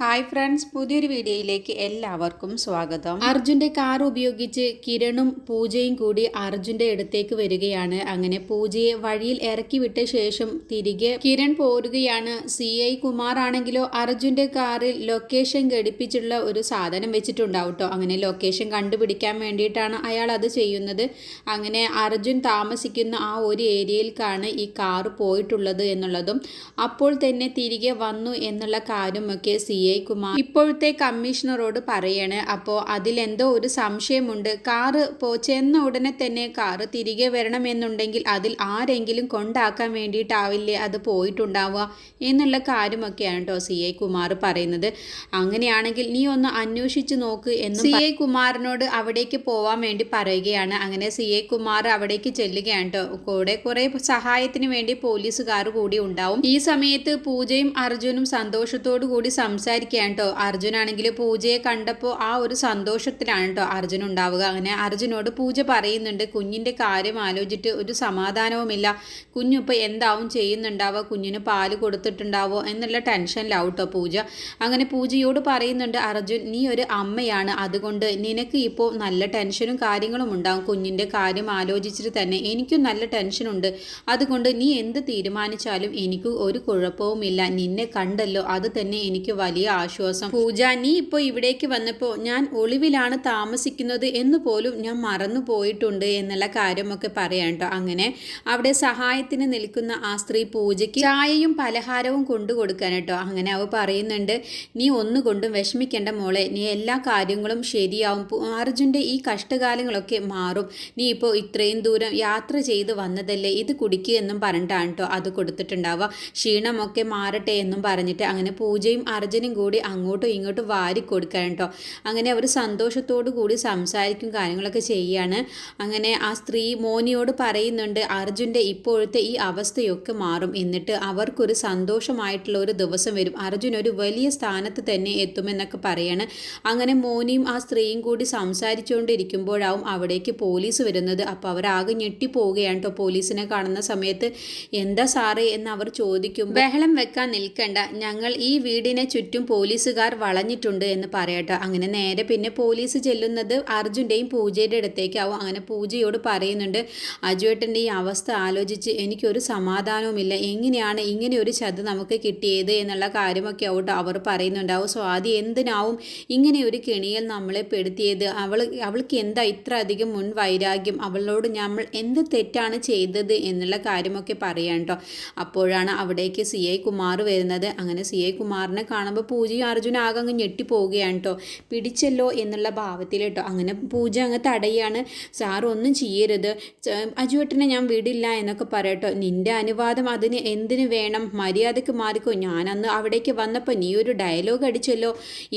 Hi friends പുതിയൊരു വീഡിയോയിലേക്ക് എല്ലാവർക്കും സ്വാഗതം. അർജുന്റെ കാർ ഉപയോഗിച്ച് കിരണും പൂജയും കൂടി അർജുന്റെ അടുത്തേക്ക് വരികയാണ്. അങ്ങനെ പൂജയെ വഴിയിൽ ഇറക്കി വിട്ട ശേഷം തിരികെ കിരൺ പോരുകയാണ്. സി ഐ കുമാർ ആണെങ്കിലോ അർജുന്റെ കാറിൽ ലൊക്കേഷൻ ഘടിപ്പിച്ചുള്ള ഒരു സാധനം വെച്ചിട്ടുണ്ടാവും അങ്ങനെ ലൊക്കേഷൻ കണ്ടുപിടിക്കാൻ വേണ്ടിയിട്ടാണ് അയാൾ അത് ചെയ്യുന്നത്. അങ്ങനെ അർജുൻ താമസിക്കുന്ന ആ ഒരു ഏരിയയിലേക്കാണ് ഈ കാർ പോയിട്ടുള്ളത് എന്നുള്ളതും അപ്പോൾ തന്നെ തിരികെ വന്നു എന്നുള്ള കാര്യമൊക്കെ സി ഐ കുമാർ ഇപ്പോഴത്തെ കമ്മീഷണറോട് പറയാണ് അപ്പോൾ അതിലെന്തോ ഒരു സംശയമുണ്ട്. കാറ് പോ ചെന്ന ഉടനെ തന്നെ കാറ് തിരികെ വരണമെന്നുണ്ടെങ്കിൽ അതിൽ ആരെങ്കിലും കൊണ്ടാക്കാൻ വേണ്ടിയിട്ടാവില്ലേ അത് പോയിട്ടുണ്ടാവുക? എന്നുള്ള കാര്യമൊക്കെയാണ് കേട്ടോ സി ഐ കുമാർ പറയുന്നത്. അങ്ങനെയാണെങ്കിൽ നീ ഒന്ന് അന്വേഷിച്ച് നോക്ക് എന്ന് സി ഐ കുമാറിനോട് അവിടേക്ക് പോവാൻ വേണ്ടി പറയുകയാണ്. അങ്ങനെ സി ഐ കുമാർ അവിടേക്ക് ചെല്ലുകയാണ് കേട്ടോ കൂടെ കുറെ സഹായത്തിന് വേണ്ടി പോലീസുകാർ കൂടി ഉണ്ടാവും. ഈ സമയത്ത് പൂജയും അർജുനും സന്തോഷത്തോടു കൂടി സംസാരിക്കുകയാണ് കേട്ടോ അർജുനാണെങ്കിൽ പൂജയെ കണ്ടപ്പോൾ ആ ഒരു സന്തോഷത്തിലാണ് കേട്ടോ അർജുൻ ഉണ്ടാവുക അങ്ങനെ അർജുനോട് പൂജ പറയുന്നുണ്ട് കുഞ്ഞിന്റെ കാര്യം ആലോചിച്ചിട്ട് ഒരു സമാധാനവുമില്ല. കുഞ്ഞിപ്പോൾ എന്താവും ചെയ്യുന്നുണ്ടാവുക? കുഞ്ഞിന് പാൽ കൊടുത്തിട്ടുണ്ടാവോ എന്നുള്ള ടെൻഷനിലാവും കേട്ടോ പൂജ. അങ്ങനെ പൂജയോട് പറയുന്നുണ്ട് അർജുൻ നീ ഒരു അമ്മയാണ്. അതുകൊണ്ട് നിനക്ക് ഇപ്പോൾ നല്ല ടെൻഷനും കാര്യങ്ങളും ഉണ്ടാവും. കുഞ്ഞിന്റെ കാര്യം ആലോചിച്ചിട്ട് തന്നെ എനിക്കും നല്ല ടെൻഷനുണ്ട്. അതുകൊണ്ട് നീ എന്ത് തീരുമാനിച്ചാലും എനിക്ക് ഒരു കുഴപ്പവുമില്ല. നിന്നെ കണ്ടല്ലോ. അത് തന്നെ എനിക്ക് വലിയ ആശ്വാസം. പൂജ നീ ഇപ്പോൾ ഇവിടേക്ക് വന്നപ്പോൾ ഞാൻ ഒളിവിലാണ് താമസിക്കുന്നത് എന്ന് പോലും ഞാൻ മറന്നു പോയിട്ടുണ്ട് എന്നുള്ള കാര്യമൊക്കെ പറയാം കേട്ടോ അങ്ങനെ അവിടെ സഹായത്തിന് നിൽക്കുന്ന ആ സ്ത്രീ പൂജയ്ക്ക് ചായയും പലഹാരവും കൊണ്ടു കൊടുക്കാൻ കേട്ടോ അങ്ങനെ അവ പറയുന്നുണ്ട് നീ ഒന്നുകൊണ്ടും വിഷമിക്കേണ്ട മോളെ. നീ എല്ലാ കാര്യങ്ങളും ശരിയാവും. അർജുന്റെ ഈ കഷ്ടകാലങ്ങളൊക്കെ മാറും. നീ ഇപ്പോൾ ഇത്രയും ദൂരം യാത്ര ചെയ്ത് വന്നതല്ലേ? ഇത് കുടിക്കുക എന്നും പറഞ്ഞിട്ടാണ് കേട്ടോ അത് കൊടുത്തിട്ടുണ്ടാവുക. ക്ഷീണമൊക്കെ മാറട്ടെ എന്നും പറഞ്ഞിട്ട് അങ്ങനെ പൂജയും അർജുനും കൂടി അങ്ങോട്ടും ഇങ്ങോട്ടും വാരി കൊടുക്കാൻ കേട്ടോ അങ്ങനെ അവർ സന്തോഷത്തോടു കൂടി സംസാരിക്കും കാര്യങ്ങളൊക്കെ ചെയ്യാണ്. അങ്ങനെ ആ സ്ത്രീ മോനിയോട് പറയുന്നുണ്ട് അർജുന്റെ ഇപ്പോഴത്തെ ഈ അവസ്ഥയൊക്കെ മാറും. എന്നിട്ട് അവർക്കൊരു സന്തോഷമായിട്ടുള്ള ഒരു ദിവസം വരും. അർജുൻ ഒരു വലിയ സ്ഥാനത്ത് തന്നെ എത്തുമെന്നൊക്കെ പറയാണ്. അങ്ങനെ മോനിയും ആ സ്ത്രീയും കൂടി സംസാരിച്ചുകൊണ്ടിരിക്കുമ്പോഴാവും അവിടേക്ക് പോലീസ് വരുന്നത്. അപ്പോൾ അവരാകെ ഞെട്ടിപ്പോവുകയാണ് കേട്ടോ പോലീസിനെ കാണുന്ന സമയത്ത്. എന്താ സാറേ? എന്ന് അവർ ചോദിക്കും ബഹളം വെക്കാൻ നിൽക്കണ്ട. ഞങ്ങൾ ഈ വീടിനെ ചുറ്റും പോലീസുകാർ വളഞ്ഞിട്ടുണ്ട് എന്ന് പറയട്ടെ. അങ്ങനെ നേരെ പിന്നെ പോലീസ് ചെല്ലുന്നത് അർജുന്റെയും പൂജയുടെ അടുത്തേക്കാവും. അങ്ങനെ പൂജയോട് പറയുന്നുണ്ട് അജുവേട്ടന്റെ ഈ അവസ്ഥ ആലോചിച്ച് എനിക്കൊരു സമാധാനവുമില്ല. എങ്ങനെയാണ് ഇങ്ങനെ ഒരു ചത് നമുക്ക് കിട്ടിയത്? എന്നുള്ള കാര്യമൊക്കെ ആവട്ടെ അവർ പറയുന്നുണ്ടാവും സ്വാതി എന്തിനാവും ഇങ്ങനെ ഒരു കെണിയിൽ നമ്മളെ പെടുത്തിയത്? അവൾ അവൾക്ക് എന്താ ഇത്ര അധികം മുൻ വൈരാഗ്യം? അവളോട് നമ്മൾ എന്ത് തെറ്റാണ് ചെയ്തത്? എന്നുള്ള കാര്യമൊക്കെ പറയാം കേട്ടോ അപ്പോഴാണ് അവിടേക്ക് സി ഐ കുമാർ വരുന്നത്. അങ്ങനെ സി ഐ കുമാറിനെ കാണുമ്പോൾ പൂജയും അർജുന ആകെ അങ്ങ് ഞെട്ടിപ്പോവുകയാണ് കേട്ടോ. പിടിച്ചല്ലോ എന്നുള്ള ഭാവത്തിൽ കേട്ടോ. അങ്ങനെ പൂജ അങ്ങ് തടയാണ് സാർ ഒന്നും ചെയ്യരുത്. അജുവേട്ടനെ ഞാൻ വിടില്ല എന്നൊക്കെ പറയട്ടോ നിന്റെ അനുവാദം അതിന് എന്തിനു വേണം? മര്യാദയ്ക്ക് മാറിക്കോ. ഞാനന്ന് അവിടേക്ക് വന്നപ്പോൾ നീ ഒരു ഡയലോഗ് അടിച്ചല്ലോ.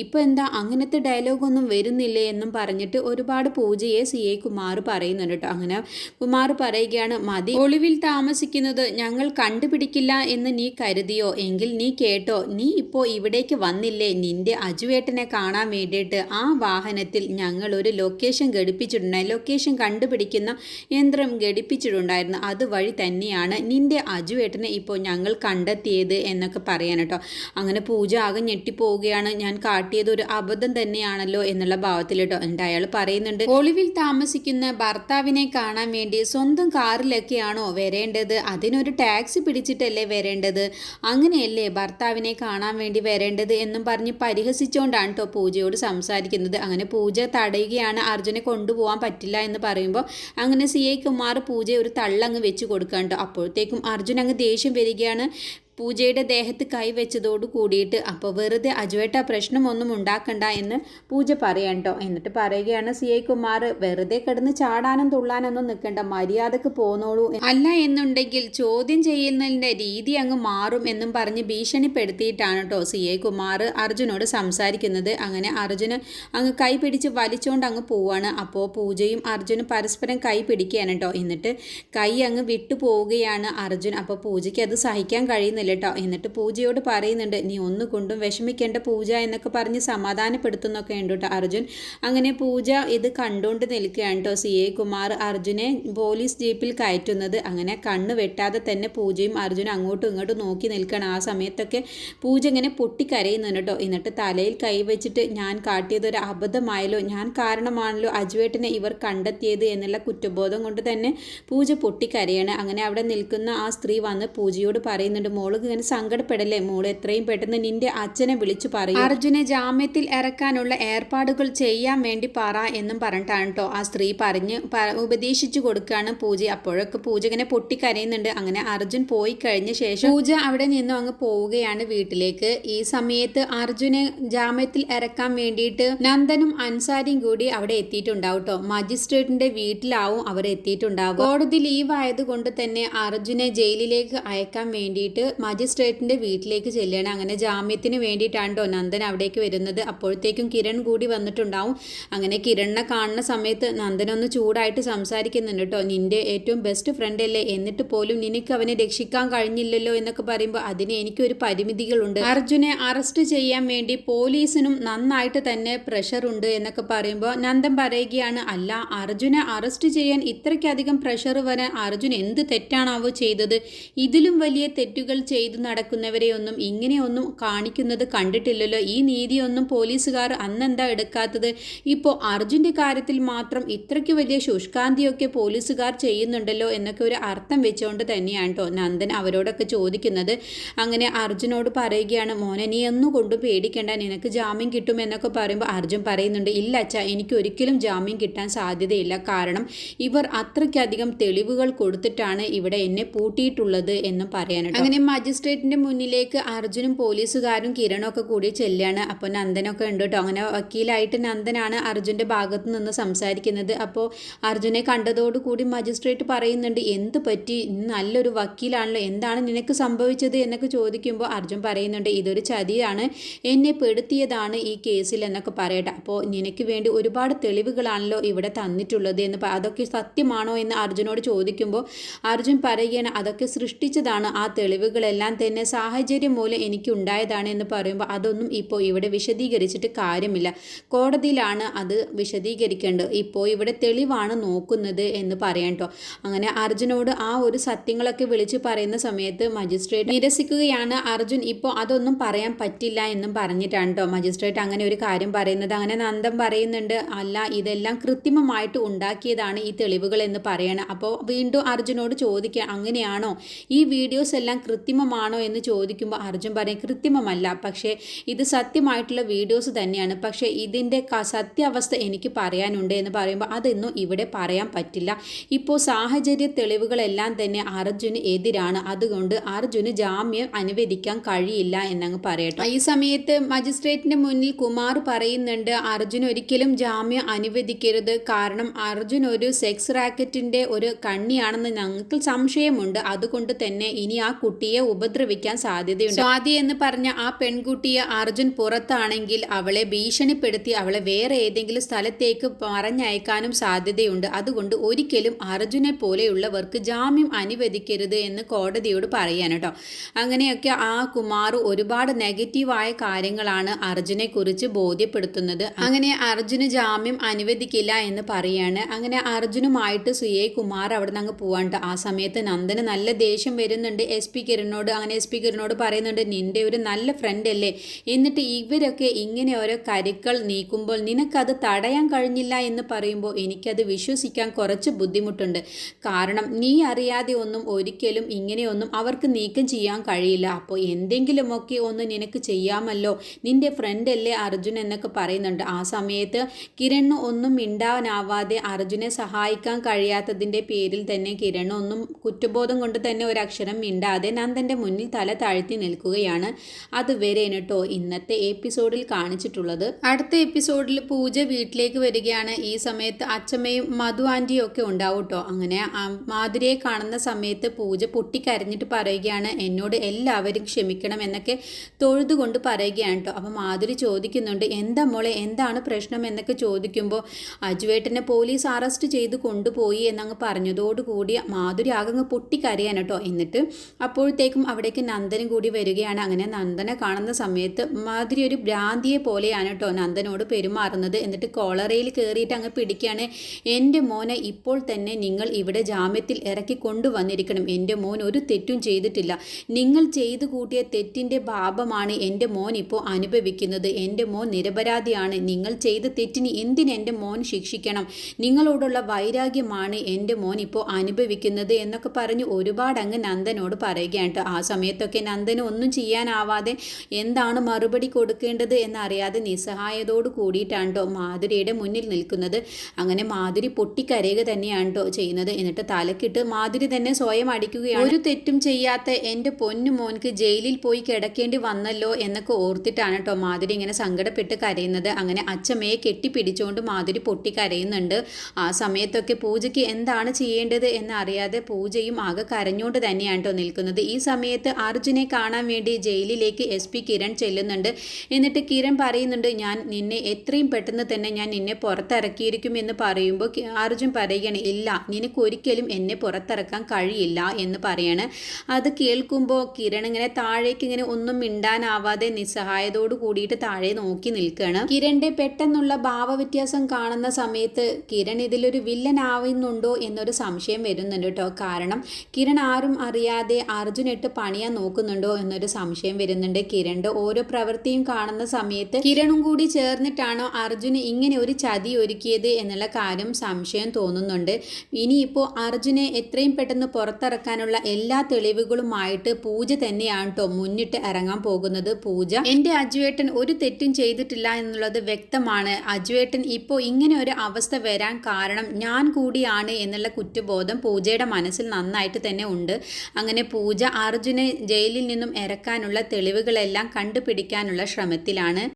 ഇപ്പോൾ എന്താ? അങ്ങനത്തെ ഡയലോഗൊന്നും വരുന്നില്ലേ എന്നും പറഞ്ഞിട്ട് ഒരുപാട് പൂജയെ സി എ കുമാർ പറയുന്നുണ്ട് കേട്ടോ. അങ്ങനെ കുമാർ പറയുകയാണ് മതി. ഒളിവിൽ താമസിക്കുന്നത് ഞങ്ങൾ കണ്ടുപിടിക്കില്ല എന്ന് നീ കരുതിയോ? എങ്കിൽ നീ കേട്ടോ. നീ ഇപ്പോൾ ഇവിടേക്ക് വന്നില്ലേ? നിന്റെ അജുവേട്ടനെ കാണാൻ വേണ്ടിയിട്ട് ആ വാഹനത്തിൽ ഞങ്ങൾ ഒരു ലൊക്കേഷൻ ഘടിപ്പിച്ചിട്ടുണ്ടായി ലൊക്കേഷൻ കണ്ടുപിടിക്കുന്ന യന്ത്രം ഘടിപ്പിച്ചിട്ടുണ്ടായിരുന്നു. അതുവഴി തന്നെയാണ് നിന്റെ അജുവേട്ടനെ ഇപ്പോൾ ഞങ്ങൾ കണ്ടെത്തിയത് എന്നൊക്കെ പറയാൻ കേട്ടോ. അങ്ങനെ പൂജ ആകെ ഞെട്ടിപ്പോവുകയാണ്. ഞാൻ കാട്ടിയത് ഒരു അബദ്ധം തന്നെയാണല്ലോ എന്നുള്ള ഭാവത്തിൽ കേട്ടോ. എന്നിട്ട് അയാൾ പറയുന്നുണ്ട് ഒളിവിൽ താമസിക്കുന്ന ഭർത്താവിനെ കാണാൻ വേണ്ടി സ്വന്തം കാറിലൊക്കെയാണോ വരേണ്ടത്? അതിനൊരു ടാക്സി പിടിച്ചിട്ടല്ലേ വരേണ്ടത്? അങ്ങനെയല്ലേ ഭർത്താവിനെ കാണാൻ വേണ്ടി വരേണ്ടത്? എന്നും പറഞ്ഞ് പരിഹസിച്ചുകൊണ്ടാണ് കേട്ടോ പൂജയോട് സംസാരിക്കുന്നത്. അങ്ങനെ പൂജ തടയുകയാണ് അർജുനെ കൊണ്ടുപോകാൻ പറ്റില്ല എന്ന് പറയുമ്പോൾ അങ്ങനെ സി ഐ കുമാർ പൂജയെ ഒരു തള്ളങ്ങ് വെച്ച് കൊടുക്കാൻ കേട്ടോ അപ്പോഴത്തേക്കും അർജുൻ അങ്ങ് ദേഷ്യം വരികയാണ്. പൂജയുടെ ദേഹത്ത് കൈവച്ചതോട് കൂടിയിട്ട് അപ്പോൾ വെറുതെ അജുവേട്ട പ്രശ്നമൊന്നും ഉണ്ടാക്കണ്ട എന്ന് പൂജ പറയാൻ കേട്ടോ എന്നിട്ട് പറയുകയാണ് സി ഐ കുമാർ വെറുതെ കിടന്ന് ചാടാനും തുള്ളാനൊന്നും നിൽക്കണ്ട മര്യാദയ്ക്ക് പോന്നോളൂ. അല്ല എന്നുണ്ടെങ്കിൽ ചോദ്യം ചെയ്യുന്നതിന്റെ രീതി അങ്ങ് മാറും എന്നും പറഞ്ഞ് ഭീഷണിപ്പെടുത്തിയിട്ടാണ് കേട്ടോ സി ഐ കുമാർ അർജുനോട് സംസാരിക്കുന്നത്. അങ്ങനെ അർജുന് അങ്ങ് കൈ പിടിച്ച് വലിച്ചുകൊണ്ട് അങ്ങ് പോവാണ്. അപ്പോൾ പൂജയും അർജുനും പരസ്പരം കൈ പിടിക്കുകയാണ് കേട്ടോ എന്നിട്ട് കൈ അങ്ങ് വിട്ടു പോവുകയാണ് അർജുൻ. അപ്പോൾ പൂജയ്ക്ക് അത് സഹിക്കാൻ കഴിയുന്നില്ല. കേട്ടോ എന്നിട്ട് പൂജയോട് പറയുന്നുണ്ട് നീ ഒന്നുകൊണ്ടും വിഷമിക്കേണ്ട പൂജ എന്നൊക്കെ പറഞ്ഞ് സമാധാനപ്പെടുത്തുന്നൊക്കെ ഉണ്ട് കേട്ടോ അർജുൻ. അങ്ങനെ പൂജ ഇത് കണ്ടുകൊണ്ട് നിൽക്കുകയാണ് കേട്ടോ സി എ കുമാർ അർജുനെ പോലീസ് ജീപ്പിൽ കയറ്റുന്നത്. അങ്ങനെ കണ്ണ് വെട്ടാതെ തന്നെ പൂജയും അർജുനും അങ്ങോട്ടും ഇങ്ങോട്ടും നോക്കി നിൽക്കണം ആ സമയത്തൊക്കെ പൂജ ഇങ്ങനെ പൊട്ടിക്കരയുന്നുണ്ട് കേട്ടോ. എന്നിട്ട് തലയിൽ കൈവച്ചിട്ട് ഞാൻ കാട്ടിയതൊരു അബദ്ധമായല്ലോ ഞാൻ കാരണമാണല്ലോ അജുവേട്ടനെ ഇവർ കണ്ടെത്തിയത് എന്നുള്ള കുറ്റബോധം കൊണ്ട് തന്നെ പൂജ പൊട്ടിക്കരയാണ്. അങ്ങനെ അവിടെ നിൽക്കുന്ന ആ സ്ത്രീ വന്ന് പൂജയോട് പറയുന്നുണ്ട് മോൾ ഇങ്ങനെ സങ്കടപ്പെടല്ലേ? മോൾ എത്രയും പെട്ടെന്ന് നിന്റെ അച്ഛനെ വിളിച്ചു പറയും. അർജുനെ ജാമ്യത്തിൽ ഇറക്കാനുള്ള ഏർപ്പാടുകൾ ചെയ്യാൻ വേണ്ടി പറ എന്നും പറഞ്ഞിട്ടാണ് കേട്ടോ ആ സ്ത്രീ പറഞ്ഞ് ഉപദേശിച്ചു കൊടുക്കുകയാണ് പൂജ. അപ്പോഴൊക്കെ പൂജ ഇങ്ങനെ പൊട്ടിക്കരയുന്നുണ്ട്. അങ്ങനെ അർജുൻ പോയി കഴിഞ്ഞ ശേഷം പൂജ അവിടെ നിന്നും അങ്ങ് പോവുകയാണ് വീട്ടിലേക്ക്. ഈ സമയത്ത് അർജുനെ ജാമ്യത്തിൽ ഇറക്കാൻ വേണ്ടിയിട്ട് നന്ദനും അൻസാരിയും കൂടി അവിടെ എത്തിയിട്ടുണ്ടാവും കേട്ടോ മജിസ്ട്രേറ്റിന്റെ വീട്ടിലാവും അവർ എത്തിയിട്ടുണ്ടാവും കോടതി ലീവ് ആയതുകൊണ്ട് തന്നെ അർജുനെ ജയിലിലേക്ക് അയക്കാൻ വേണ്ടിയിട്ട് മജിസ്ട്രേറ്റിന്റെ വീട്ടിലേക്ക് ചെല്ലുകയാണ്. അങ്ങനെ ജാമ്യത്തിന് വേണ്ടിയിട്ടാണ് കേട്ടോ നന്ദൻ അവിടേക്ക് വരുന്നത്. അപ്പോഴത്തേക്കും കിരൺ കൂടി വന്നിട്ടുണ്ടാവും. അങ്ങനെ കിരണിനെ കാണുന്ന സമയത്ത് നന്ദനൊന്ന് ചൂടായിട്ട് സംസാരിക്കുന്നുണ്ട് കേട്ടോ നിന്റെ ഏറ്റവും ബെസ്റ്റ് ഫ്രണ്ട് അല്ലേ? എന്നിട്ട് പോലും നിനക്ക് അവനെ രക്ഷിക്കാൻ കഴിഞ്ഞില്ലല്ലോ എന്നൊക്കെ പറയുമ്പോൾ അതിന് എനിക്കൊരു പരിമിതികളുണ്ട്. അർജുനെ അറസ്റ്റ് ചെയ്യാൻ വേണ്ടി പോലീസിനും നന്നായിട്ട് തന്നെ പ്രഷർ ഉണ്ട് എന്നൊക്കെ പറയുമ്പോൾ നന്ദൻ പറയുകയാണ് അല്ല അർജുനെ അറസ്റ്റ് ചെയ്യാൻ ഇത്രയ്ക്കധികം പ്രഷർ വരാൻ അർജുൻ എന്ത് തെറ്റാണാവോ ചെയ്തത്? ഇതിലും വലിയ തെറ്റുകൾ ചെയ്തു നടക്കുന്നവരെയൊന്നും ഇങ്ങനെയൊന്നും കാണിക്കുന്നത് കണ്ടിട്ടില്ലല്ലോ. ഈ നീതിയൊന്നും പോലീസുകാർ അന്നെന്താ എടുക്കാത്തത്? ഇപ്പോൾ അർജുന്റെ കാര്യത്തിൽ മാത്രം ഇത്രയ്ക്ക് വലിയ ശുഷ്കാന്തിയൊക്കെ പോലീസുകാർ ചെയ്യുന്നുണ്ടല്ലോ എന്നൊക്കെ ഒരു അർത്ഥം വെച്ചുകൊണ്ട് തന്നെയാണ് കേട്ടോ നന്ദൻ അവരോടൊക്കെ ചോദിക്കുന്നത്. അങ്ങനെ അർജുനോട് പറയുകയാണ് മോനെ നീ ഒന്നുകൊണ്ടും പേടിക്കേണ്ട. നിനക്ക് ജാമ്യം കിട്ടുമെന്നൊക്കെ പറയുമ്പോൾ അർജുൻ പറയുന്നുണ്ട് ഇല്ല അച്ഛ എനിക്ക് ഒരിക്കലും ജാമ്യം കിട്ടാൻ സാധ്യതയില്ല. കാരണം ഇവർ അത്രയ്ക്കധികം തെളിവുകൾ കൊടുത്തിട്ടാണ് ഇവിടെ എന്നെ പൂട്ടിയിട്ടുള്ളത് എന്നും പറയാനുണ്ട് അങ്ങനെ മജിസ്ട്രേറ്റിന്റെ മുന്നിലേക്ക് അർജുനും പോലീസുകാരും കിരണൊക്കെ കൂടി ചെല്ലുകയാണ്. അപ്പോൾ നന്ദനൊക്കെ ഉണ്ട് കേട്ടോ അങ്ങനെ വക്കീലായിട്ട് നന്ദനാണ് അർജുന്റെ ഭാഗത്ത് നിന്ന് സംസാരിക്കുന്നത്. അപ്പോൾ അർജുനെ കണ്ടതോടുകൂടി മജിസ്ട്രേറ്റ് പറയുന്നുണ്ട് എന്ത് പറ്റി? നല്ലൊരു വക്കീലാണല്ലോ. എന്താണ് നിനക്ക് സംഭവിച്ചത്? എന്നൊക്കെ ചോദിക്കുമ്പോൾ അർജുൻ പറയുന്നുണ്ട് ഇതൊരു ചതിയാണ്. എന്നെ പെടുത്തിയതാണ് ഈ കേസിൽ എന്നൊക്കെ പറയട്ടെ. അപ്പോൾ നിനക്ക് വേണ്ടി ഒരുപാട് തെളിവുകളാണല്ലോ ഇവിടെ തന്നിട്ടുള്ളത് എന്ന് അതൊക്കെ സത്യമാണോ എന്ന് അർജുനോട് ചോദിക്കുമ്പോൾ അർജുൻ പറയുകയാണ് അതൊക്കെ സൃഷ്ടിച്ചതാണ് ആ തെളിവുകളെല്ലാം തന്നെ സാഹചര്യം മൂലം എനിക്ക് ഉണ്ടായതാണ് എന്ന് പറയുമ്പോൾ അതൊന്നും ഇപ്പോൾ ഇവിടെ വിശദീകരിച്ചിട്ട് കാര്യമില്ല. കോടതിയിലാണ് അത് വിശദീകരിക്കേണ്ടത്. ഇപ്പോൾ ഇവിടെ തെളിവാണ് നോക്കുന്നത് എന്ന് പറയാം അങ്ങനെ അർജുനോട് ആ ഒരു സത്യങ്ങളൊക്കെ വിളിച്ച് പറയുന്ന സമയത്ത് മജിസ്ട്രേറ്റ് നിരസിക്കുകയാണ്. അർജുൻ ഇപ്പോൾ അതൊന്നും പറയാൻ പറ്റില്ല എന്നും പറഞ്ഞിട്ടാണ് മജിസ്ട്രേറ്റ് അങ്ങനെ ഒരു കാര്യം പറയുന്നത്. അങ്ങനെ നന്ദം പറയുന്നുണ്ട് അല്ല ഇതെല്ലാം കൃത്രിമമായിട്ട് ഉണ്ടാക്കിയതാണ് ഈ തെളിവുകൾ എന്ന് പറയണം. അപ്പോൾ വീണ്ടും അർജുനോട് ചോദിക്കുക അങ്ങനെയാണോ? ഈ വീഡിയോസ് എല്ലാം കൃത്രിമമാണോ എന്ന് ചോദിക്കുമ്പോൾ അർജുൻ പറയും കൃത്രിമമല്ല. പക്ഷേ ഇത് സത്യമായിട്ടുള്ള വീഡിയോസ് തന്നെയാണ്. പക്ഷേ ഇതിന്റെ സത്യാവസ്ഥ എനിക്ക് പറയാനുണ്ട് എന്ന് പറയുമ്പോൾ അതൊന്നും ഇവിടെ പറയാൻ പറ്റില്ല. ഇപ്പോൾ സാഹചര്യ തെളിവുകളെല്ലാം തന്നെ അർജുന് എതിരാണ്. അതുകൊണ്ട് അർജുന് ജാമ്യം അനുവദിക്കാൻ കഴിയില്ല എന്നങ്ങ് പറയട്ടെ. ഈ സമയത്ത് മജിസ്ട്രേറ്റിന്റെ മുന്നിൽ കുമാർ പറയുന്നുണ്ട് അർജുൻ ഒരിക്കലും ജാമ്യം അനുവദിക്കരുത്. കാരണം അർജുൻ ഒരു സെക്സ് റാക്കറ്റിന്റെ ഒരു കണ്ണിയാണെന്ന് ഞങ്ങൾക്ക് സംശയമുണ്ട്. അതുകൊണ്ട് തന്നെ ഇനി ആ കുട്ടിയെ ഉപദ്രവിക്കാൻ സാധ്യതയുണ്ട്. സ്വാതി എന്ന് പറഞ്ഞ ആ പെൺകുട്ടിയെ അർജുൻ പുറത്താണെങ്കിൽ അവളെ ഭീഷണിപ്പെടുത്തി അവളെ വേറെ ഏതെങ്കിലും സ്ഥലത്തേക്ക് പറഞ്ഞയക്കാനും സാധ്യതയുണ്ട്. അതുകൊണ്ട് ഒരിക്കലും അർജുനെ പോലെയുള്ളവർക്ക് ജാമ്യം അനുവദിക്കരുത് എന്ന് കോടതിയോട് പറയാൻ കേട്ടോ. അങ്ങനെയൊക്കെ ആ കുമാർ ഒരുപാട് നെഗറ്റീവായ കാര്യങ്ങളാണ് അർജുനെ കുറിച്ച് ബോധ്യപ്പെടുത്തുന്നത്. അങ്ങനെ അർജുന് ജാമ്യം അനുവദിക്കില്ല എന്ന് പറയാണ്. അങ്ങനെ അർജുനുമായിട്ട് സുയെ കുമാർ അവിടെ നിന്ന് അങ്ങ് പോവാണ്ട് ആ സമയത്ത് നന്ദന് നല്ല ദേഷ്യം വരുന്നുണ്ട്. എസ് പി അങ്ങനെ എസ് പി പറയുന്നുണ്ട് നിന്റെ ഒരു നല്ല ഫ്രണ്ട് അല്ലേ? എന്നിട്ട് ഇവരൊക്കെ ഇങ്ങനെ ഓരോ കരുക്കൾ നീക്കുമ്പോൾ നിനക്കത് തടയാൻ കഴിഞ്ഞില്ല എന്ന് പറയുമ്പോൾ എനിക്കത് വിശ്വസിക്കാൻ കുറച്ച് ബുദ്ധിമുട്ടുണ്ട്. കാരണം നീ അറിയാതെ ഒന്നും ഒരിക്കലും ഇങ്ങനെയൊന്നും അവർക്ക് നീക്കം ചെയ്യാൻ കഴിയില്ല. അപ്പോൾ എന്തെങ്കിലുമൊക്കെ ഒന്ന് നിനക്ക് ചെയ്യാമല്ലോ. നിന്റെ ഫ്രണ്ട് അല്ലേ അർജുൻ എന്നൊക്കെ പറയുന്നുണ്ട്. ആ സമയത്ത് കിരണ് ഒന്നും മിണ്ടാനാവാതെ അർജുനെ സഹായിക്കാൻ കഴിയാത്തതിന്റെ പേരിൽ തന്നെ കിരൺ ഒന്നും കുറ്റബോധം കൊണ്ട് തന്നെ ഒരു അക്ഷരം മിണ്ടാതെ നന്ദന്റെ മുന്നിൽ തല താഴ്ത്തി നിൽക്കുകയാണ്. അതുവരെ കേട്ടോ ഇന്നത്തെ എപ്പിസോഡിൽ കാണിച്ചിട്ടുള്ളത്. അടുത്ത എപ്പിസോഡിൽ പൂജ വീട്ടിലേക്ക് വരികയാണ്. ഈ സമയത്ത് അച്ഛമ്മയും മധു ആന്റിയും ഒക്കെ ഉണ്ടാവും കേട്ടോ അങ്ങനെ മാധുരിയെ കാണുന്ന സമയത്ത് പൂജ പൊട്ടിക്കരഞ്ഞിട്ട് പറയുകയാണ് എന്നോട് എല്ലാവരും ക്ഷമിക്കണം എന്നൊക്കെ തൊഴുതുകൊണ്ട് പറയുകയാണ് കേട്ടോ അപ്പോൾ മാധുരി ചോദിക്കുന്നുണ്ട് എന്താ മോളെ എന്താണ് പ്രശ്നം? എന്നൊക്കെ ചോദിക്കുമ്പോൾ അജുവേട്ടനെ പോലീസ് അറസ്റ്റ് ചെയ്ത് കൊണ്ടുപോയി എന്നങ്ങ് പറഞ്ഞതോടുകൂടി മാധുരി ആകങ്ങ് പൊട്ടിക്കരയാണ് കേട്ടോ എന്നിട്ട് അപ്പോഴത്തേക്ക് അപ്പോഴേക്കും അവിടേക്ക് നന്ദനും കൂടി വരികയാണ്. അങ്ങനെ നന്ദനെ കാണുന്ന സമയത്ത് മാതിരി ഒരു ഭ്രാന്തിയെ പോലെയാണ് കേട്ടോ നന്ദനോട് പെരുമാറുന്നത്. എന്നിട്ട് കോളറയിൽ കയറിയിട്ട് അങ്ങ് പിടിക്കുകയാണ്. എന്റെ മോനെ ഇപ്പോൾ തന്നെ നിങ്ങൾ ഇവിടെ ജാമ്യത്തിൽ ഇറക്കി കൊണ്ടുവന്നിരിക്കണം. എന്റെ മോൻ ഒരു തെറ്റും ചെയ്തിട്ടില്ല. നിങ്ങൾ ചെയ്തു കൂട്ടിയ തെറ്റിന്റെ പാപമാണ് എന്റെ മോൻ ഇപ്പോൾ അനുഭവിക്കുന്നത്. എന്റെ മോൻ നിരപരാധിയാണ്. നിങ്ങൾ ചെയ്ത തെറ്റിന് എന്തിന് എന്റെ മോൻ ശിക്ഷിക്കണം? നിങ്ങളോടുള്ള വൈരാഗ്യമാണ് എന്റെ മോൻ ഇപ്പോൾ അനുഭവിക്കുന്നത് എന്നൊക്കെ പറഞ്ഞ് ഒരുപാട് അങ്ങ് നന്ദനോട് പറയുകയാണ് ആ സമയത്തൊക്കെ നന്ദന് ഒന്നും ചെയ്യാനാവാതെ എന്താണ് മറുപടി കൊടുക്കേണ്ടത് എന്നറിയാതെ നിസ്സഹായതോട് കൂടിയിട്ടാണ് കേട്ടോ മാധുരിയുടെ മുന്നിൽ നിൽക്കുന്നത്. അങ്ങനെ മാധുരി പൊട്ടിക്കരയുക തന്നെയാണ് കേട്ടോ ചെയ്യുന്നത്. എന്നിട്ട് തലക്കിട്ട് മാധുരി തന്നെ സ്വയം അടിക്കുകയാണ്. ഒരു തെറ്റും ചെയ്യാത്ത എന്റെ പൊന്നു മോൻക്ക് ജയിലിൽ പോയി കിടക്കേണ്ടി വന്നല്ലോ എന്നൊക്കെ ഓർത്തിട്ടാണ് കേട്ടോ മാധുരി ഇങ്ങനെ സങ്കടപ്പെട്ട് കരയുന്നത്. അങ്ങനെ അച്ഛമ്മയെ കെട്ടിപ്പിടിച്ചുകൊണ്ട് മാധുരി പൊട്ടിക്കരയുന്നുണ്ട്. ആ സമയത്തൊക്കെ പൂജയ്ക്ക് എന്താണ് ചെയ്യേണ്ടത് എന്നറിയാതെ പൂജയും ആകെ കരഞ്ഞുകൊണ്ട് തന്നെയാണ് കേട്ടോ നിൽക്കുന്നത്. ഈ സമയത്ത് അർജുനെ കാണാൻ വേണ്ടി ജയിലിലേക്ക് എസ് പി കിരൺ ചെല്ലുന്നുണ്ട്. എന്നിട്ട് കിരൺ പറയുന്നുണ്ട് ഞാൻ നിന്നെ എത്രയും പെട്ടെന്ന് തന്നെ ഞാൻ നിന്നെ പുറത്തിറക്കിയിരിക്കും എന്ന് പറയുമ്പോൾ അർജുൻ പറയുകയാണ് ഇല്ല നിനക്ക് ഒരിക്കലും എന്നെ പുറത്തിറക്കാൻ കഴിയില്ല എന്ന് പറയാണ്. അത് കേൾക്കുമ്പോൾ കിരൺ ഇങ്ങനെ താഴേക്ക് ഇങ്ങനെ ഒന്നും മിണ്ടാനാവാതെ നിസ്സഹായതോട് കൂടിയിട്ട് താഴെ നോക്കി നിൽക്കുകയാണ് കിരണിന്റെ പെട്ടെന്നുള്ള ഭാവവ്യത്യാസം കാണുന്ന സമയത്ത് കിരൺ ഇതിലൊരു വില്ലൻ ആവുന്നുണ്ടോ എന്നൊരു സംശയം വരുന്നുണ്ട് കേട്ടോ. കാരണം കിരൺ ആരും അറിയാതെ അർജുനിട്ട് പണിയാൻ നോക്കുന്നുണ്ടോ എന്നൊരു സംശയം വരുന്നുണ്ട് കിരണിന്റെ ഓരോ പ്രവൃത്തിയും കാണുന്ന സമയത്ത് കിരണും കൂടി ചേർന്നിട്ടാണോ അർജുന് ഇങ്ങനെ ഒരു ചതി ഒരുക്കിയത് എന്നുള്ള കാര്യം സംശയം തോന്നുന്നുണ്ട്. ഇനിയിപ്പോൾ അർജുനെ എത്രയും പെട്ടെന്ന് പുറത്തിറക്കാനുള്ള എല്ലാ തെളിവുകളുമായിട്ട് പൂജ തന്നെയാണ് കേട്ടോ മുന്നിട്ട് ഇറങ്ങാൻ പോകുന്നത് പൂജ. എന്റെ അജുവേട്ടൻ ഒരു തെറ്റും ചെയ്തിട്ടില്ല എന്നുള്ളത് വ്യക്തമാണ്. അജുവേട്ടൻ ഇപ്പോൾ ഇങ്ങനെ ഒരു അവസ്ഥ വരാൻ കാരണം ഞാൻ കൂടിയാണ് എന്നുള്ള കുറ്റബോധം പൂജയുടെ മനസ്സിൽ നന്നായിട്ട് തന്നെ ഉണ്ട്. അങ്ങനെ പൂജ അർജുനെ ജയിലിൽ നിന്നും ഇറക്കാനുള്ള തെളിവുകളെല്ലാം കണ്ടുപിടിക്കാനുള്ള ശ്രമത്തിലാണ്